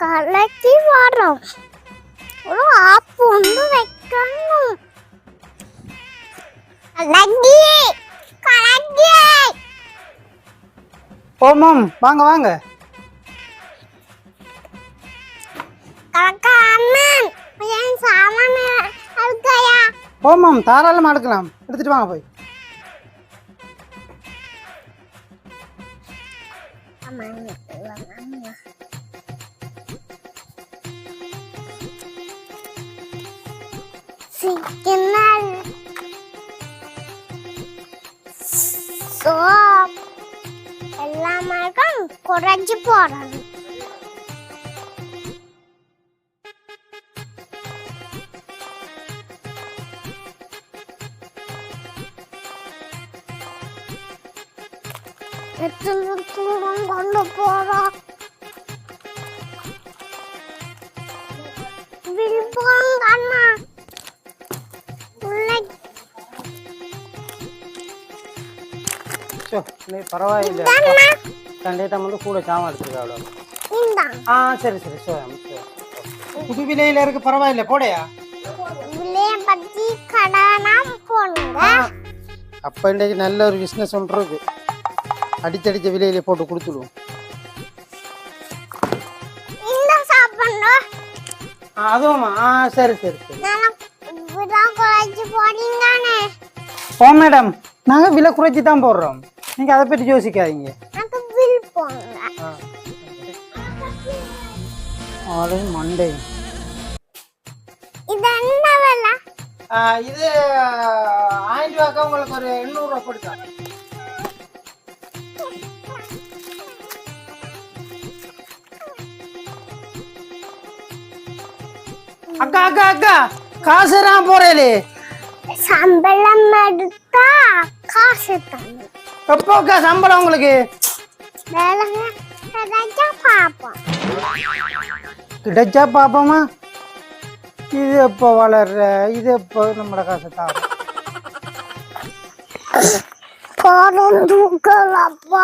கலக்கி வரோம் ஒரு ஆப்பு ஒன்று வைக்கணும். கலக்கி கலக்கி. ஓமாம் வாங்க வாங்க. ஓமாம் தாராளமாக எடுக்கலாம் எடுத்துட்டு வாங்க போய். சிக்கனல் சோப் எல்லாமே குறைஞ்சு போடுறது எத்தனை தூரம் கொண்டு போறோம் நீ பரவாயில்லை. அண்ணா கண்டிப்பாக வந்து கூட சாமான் எடுத்துருக்கா அவ்வளோ ஆ சரி சரி சோ புது விலையில இருக்கு பரவாயில்ல போடையா? அப்போ இன்றைக்கு நல்ல ஒரு பிஸ்னஸ் ஒன்று இருக்கு. அடிச்சடிச்ச விலையில போட்டு கொடுத்துடுவோம். சாப்பிடணும். ஆ சரி சரி சரி. ஓ மேடம். நாங்கள் விலை குறைச்சி தான் போடுறோம். நீங்கள் அதை பற்றி யோசிக்காதீங்க. ஆளு மண்டே. இது ஆயிரம் ரூபாய்க்கு உங்களுக்கு ஒரு எண்ணூறுரூவா கொடுத்தா அக்கா அக்கா அக்கா காசு போறேலே. சம்பளம் எடுத்தா காசு தரணும். எப்போ அக்கா சம்பளம் உங்களுக்கு? கிடைச்சா பாப்போமா இது எப்போ வளர்ற? இது எப்போ நம்மளோட காசு தான் தூக்கலப்பா